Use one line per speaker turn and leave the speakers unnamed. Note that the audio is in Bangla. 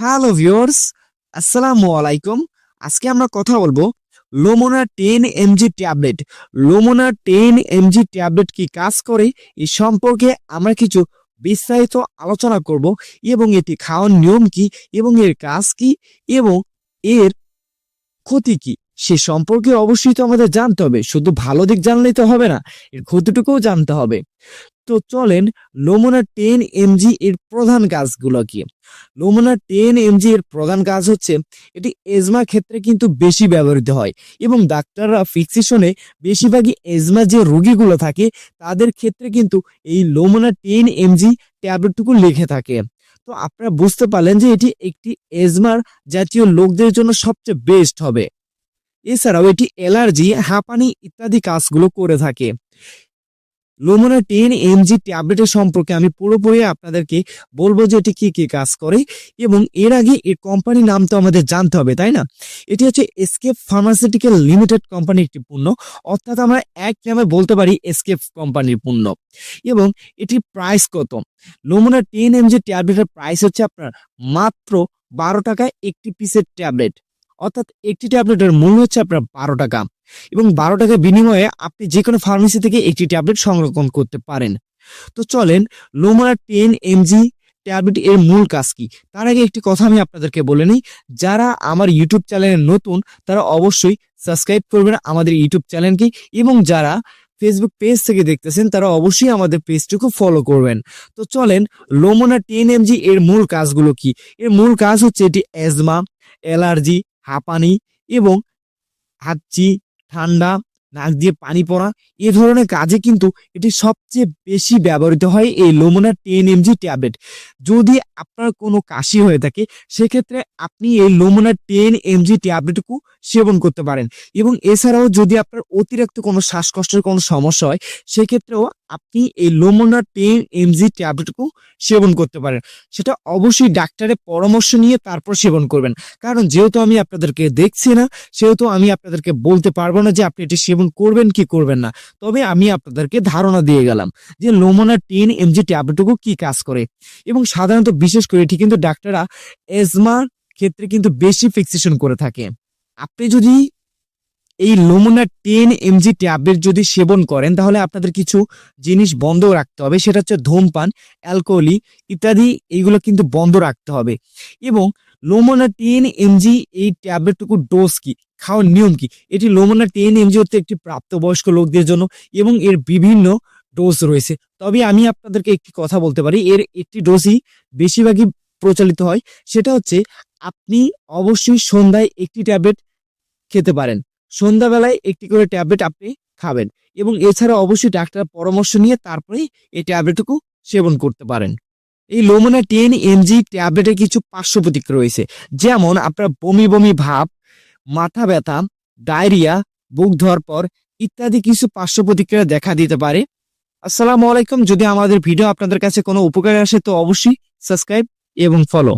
হ্যালো ভিউয়ার্স, আসসালামু আলাইকুম। আজকে আমরা কথা বলব Lomona ten mg tablet. Lomona ten mg tablet কি কাজ করে? এই সম্পর্কে আমরা কিছু বিস্তারিত আলোচনা করব এবং এটি খাওয়ার নিয়ম কি এবং এর কাজ কি এবং এর ক্ষতি কি? সে সম্পর্কে অবশ্যই তো আমাদের জানতে হবে। শুধু ভালো দিক জানলেই তো হবে না, এর ক্ষতিটুকুও জানতে হবে। তো চলেন লোমোনা টেন এমজি এর প্রধান কাজগুলো কি? লোমোনা টেন এমজি এর প্রধান কাজ হচ্ছে এটি এজমা ক্ষেত্রে কিন্তু বেশি ব্যবহৃত হয় এবং ডাক্তাররা ফিক্সেশনে বেশিরভাগই এজমা যে রোগীগুলো থাকে তাদের ক্ষেত্রে কিন্তু এই লোমোনা টেন এমজি ট্যাবলেটটুকু লিখে থাকে। তো আপনারা বুঝতে পারলেন যে এটি একটি এজমার জাতীয় লোকদের জন্য সবচেয়ে বেস্ট হবে। এছাড়াও এটি অ্যালার্জি, হাঁপানি ইত্যাদি কাজগুলো করে থাকে। লোমোনা টেন এমজি ট্যাবলেটের সম্পর্কে আমি পুরোপুরি আপনাদেরকে বলব যে এটি কি কি কাজ করে এবং এর আগে এর কোম্পানির নাম তো আমাদের জানতে হবে, তাই না? এটি হচ্ছে এসকেপ ফার্মাসিউটিক্যাল লিমিটেড কোম্পানির একটি পণ্য, অর্থাৎ আমরা এক নামে বলতে পারি এসকেপ কোম্পানির পণ্য। এবং এটির প্রাইস কত? লোমোনা টেন এমজি ট্যাবলেটের প্রাইস হচ্ছে আপনার মাত্র বারো টাকায় একটি পিসের ট্যাবলেট অর্থাৎ একটি ট্যাবলেটের মূল্য হচ্ছে আপনার বারো টাকা এবং বারো টাকার বিনিময়ে আপনি যে কোনো ফার্মেসি থেকে একটি ট্যাবলেট সংরক্ষণ করতে পারেন। তো চলেন লোমোনা টেন এমজি ট্যাবলেট এর মূল কাজ কি? তার আগে একটি কথা আমি আপনাদেরকে বলে নিই, যারা আমার ইউটিউব চ্যানেলে নতুন, তারা অবশ্যই সাবস্ক্রাইব করবেন আমাদের ইউটিউব চ্যানেলকে এবং যারা ফেসবুক পেজ থেকে দেখতেছেন, তারা অবশ্যই আমাদের পেজটুকু ফলো করবেন। তো চলেন লোমোনা টেন এমজি এর মূল কাজগুলো কি? এর মূল কাজ হচ্ছে এটি অ্যাজমা অ্যালার্জি হাঁপানি এবং হাঁচি, ঠান্ডা, নাক দিয়ে পানি পড়া, এ ধরনের কাজে কিন্তু এটি সবচেয়ে বেশি ব্যবহৃত হয় এই লোমোনা টেন এমজি ট্যাবলেট। যদি আপনার কোনো কাশি হয়ে থাকে, সেক্ষেত্রে আপনি এই লোমোনা টেন এমজি ট্যাবলেটকু সেবন করতে পারেন এবং এছাড়াও যদি আপনার অতিরিক্ত কোনো শ্বাসকষ্টের কোনো সমস্যা হয়, সেক্ষেত্রেও আপনি এই লোমোনা টেন এমজি ট্যাবলেটকু সেবন করতে পারেন। সেটা অবশ্যই ডাক্তারের পরামর্শ নিয়ে তারপর সেবন করবেন। কারণ যেহেতু আমি আপনাদেরকে দেখছি না, সেহেতু আমি আপনাদেরকে বলতে পারব না যে আপনি এটি সেবন করবেন কি করবেন না। তবে আমি আপনাদেরকে ধারণা দিয়ে গেলাম যে লোমোনা টেন এমজি ট্যাবলেটটুকু কি কাজ করে। এবং সাধারণত বিশেষ করে এটি কিন্তু ডাক্তাররা এজমার ক্ষেত্রে কিন্তু বেশি ফিক্সেশন করে থাকে। আপনি যদি এই লোমোনা টেন এমজি ট্যাবলেট যদি সেবন করেন, তাহলে আপনাদের কিছু জিনিস বন্ধ রাখতে হবে। সেটা হচ্ছে ধূমপান অ্যালকোহলি ইত্যাদি, এইগুলো কিন্তু বন্ধ রাখতে হবে। এবং লোমোনা টেন এমজি এই ট্যাবলেটটুকু ডোজ কি, খাওয়ার নিয়ম কি? এটি লোমোনা টেন এমজি হচ্ছে একটি প্রাপ্তবয়স্ক লোকদের জন্য এবং এর বিভিন্ন ডোজ রয়েছে। তবে আমি আপনাদেরকে একটি কথা বলতে পারি, এর একটি ডোজই বেশিরভাগই প্রচলিত হয়। সেটা হচ্ছে, আপনি অবশ্যই সন্ধ্যায় একটি ট্যাবলেট খেতে পারেন। সন্ধ্যাবেলায় একটি করে ট্যাবলেট আপনি খাবেন এবং এছাড়া অবশ্যই ডাক্তার পরামর্শ নিয়ে তারপরেই এই ট্যাবলেটটুকু সেবন করতে পারেন। এই লোমোনা টেন এমজি ট্যাবলেটের কিছু পার্শ্ব প্রতিক্রিয়া রয়েছে। যেমন আপনার বমি বমি ভাব, মাথা ব্যথা, ডায়রিয়া, বুক ধরপর ইত্যাদি কিছু পার্শ্ব প্রতিক্রিয়া দেখা দিতে পারে। আসসালামু আলাইকুম। যদি আমাদের ভিডিও আপনাদের কাছে কোনো উপকারে আসে তো অবশ্যই সাবস্ক্রাইব এবং ফলো।